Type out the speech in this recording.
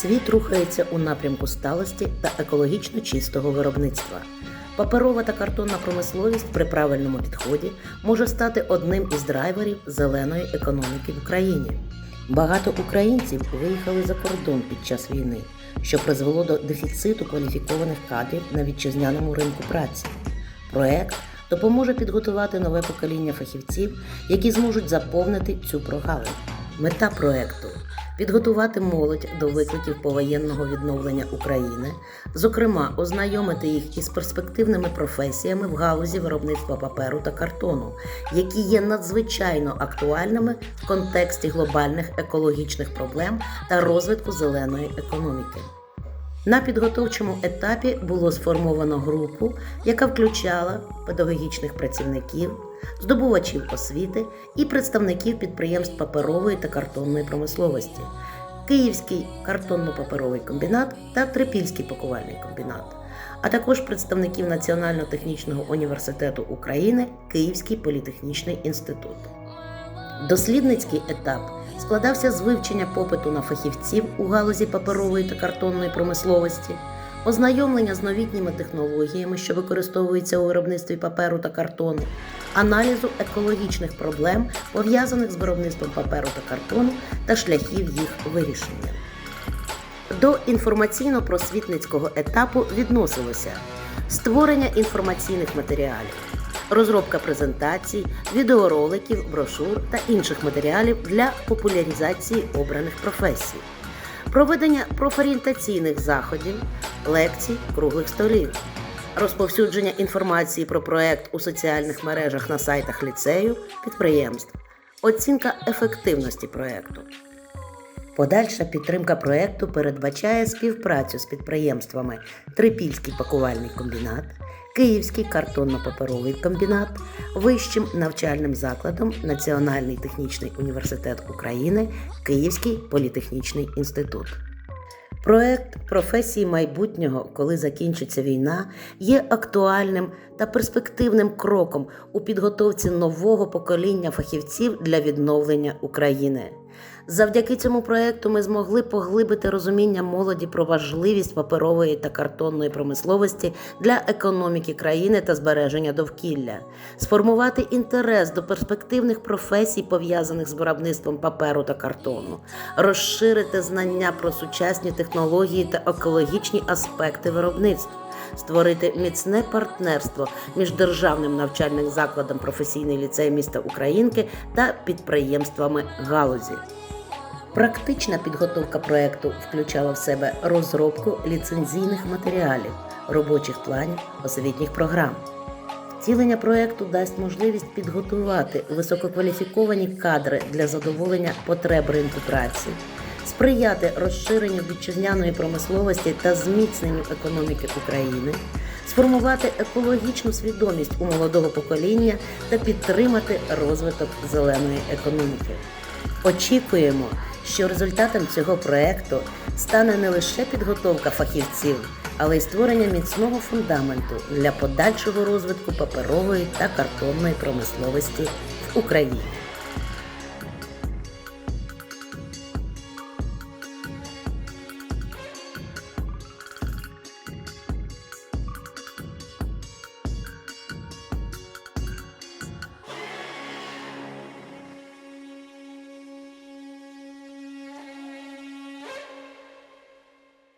Світ рухається у напрямку сталості та екологічно чистого виробництва. Паперова та картонна промисловість при правильному підході може стати одним із драйверів зеленої економіки в Україні. Багато українців виїхали за кордон під час війни, що призвело до дефіциту кваліфікованих кадрів на вітчизняному ринку праці. Проект допоможе підготувати нове покоління фахівців, які зможуть заповнити цю прогалину. Мета проекту підготувати молодь до викликів повоєнного відновлення України, зокрема, ознайомити їх із перспективними професіями в галузі виробництва паперу та картону, які є надзвичайно актуальними в контексті глобальних екологічних проблем та розвитку зеленої економіки. На підготовчому етапі було сформовано групу, яка включала педагогічних працівників, здобувачів освіти і представників підприємств паперової та картонної промисловості, Київський картонно-паперовий комбінат та Трипільський пакувальний комбінат, а також представників Національного технічного університету України Київський політехнічний інститут. Дослідницький етап складався з вивчення попиту на фахівців у галузі паперової та картонної промисловості, ознайомлення з новітніми технологіями, що використовуються у виробництві паперу та картону, аналізу екологічних проблем, пов'язаних з виробництвом паперу та картону та шляхів їх вирішення. До інформаційно-просвітницького етапу відносилося створення інформаційних матеріалів, розробка презентацій, відеороликів, брошур та інших матеріалів для популяризації обраних професій, проведення профорієнтаційних заходів, лекцій, круглих столів, розповсюдження інформації про проект у соціальних мережах на сайтах ліцею, підприємств, оцінка ефективності проекту. Подальша підтримка проекту передбачає співпрацю з підприємствами Трипільський пакувальний комбінат, Київський картонно-паперовий комбінат, Вищим навчальним закладом Національний технічний університет України, Київський політехнічний інститут. Проект професії майбутнього, коли закінчиться війна, є актуальним та перспективним кроком у підготовці нового покоління фахівців для відновлення України. Завдяки цьому проекту ми змогли поглибити розуміння молоді про важливість паперової та картонної промисловості для економіки країни та збереження довкілля, сформувати інтерес до перспективних професій, пов'язаних з виробництвом паперу та картону, розширити знання про сучасні технології та екологічні аспекти виробництва. Створити міцне партнерство між державним навчальним закладом професійний ліцей міста Українки та підприємствами галузі. Практична підготовка проекту включала в себе розробку ліцензійних матеріалів, робочих планів, освітніх програм. Втілення проекту дасть можливість підготувати висококваліфіковані кадри для задоволення потреб ринку праці, сприяти розширенню вітчизняної промисловості та зміцненню економіки України, сформувати екологічну свідомість у молодого покоління та підтримати розвиток зеленої економіки. Очікуємо, що результатом цього проекту стане не лише підготовка фахівців, але й створення міцного фундаменту для подальшого розвитку паперової та картонної промисловості в Україні.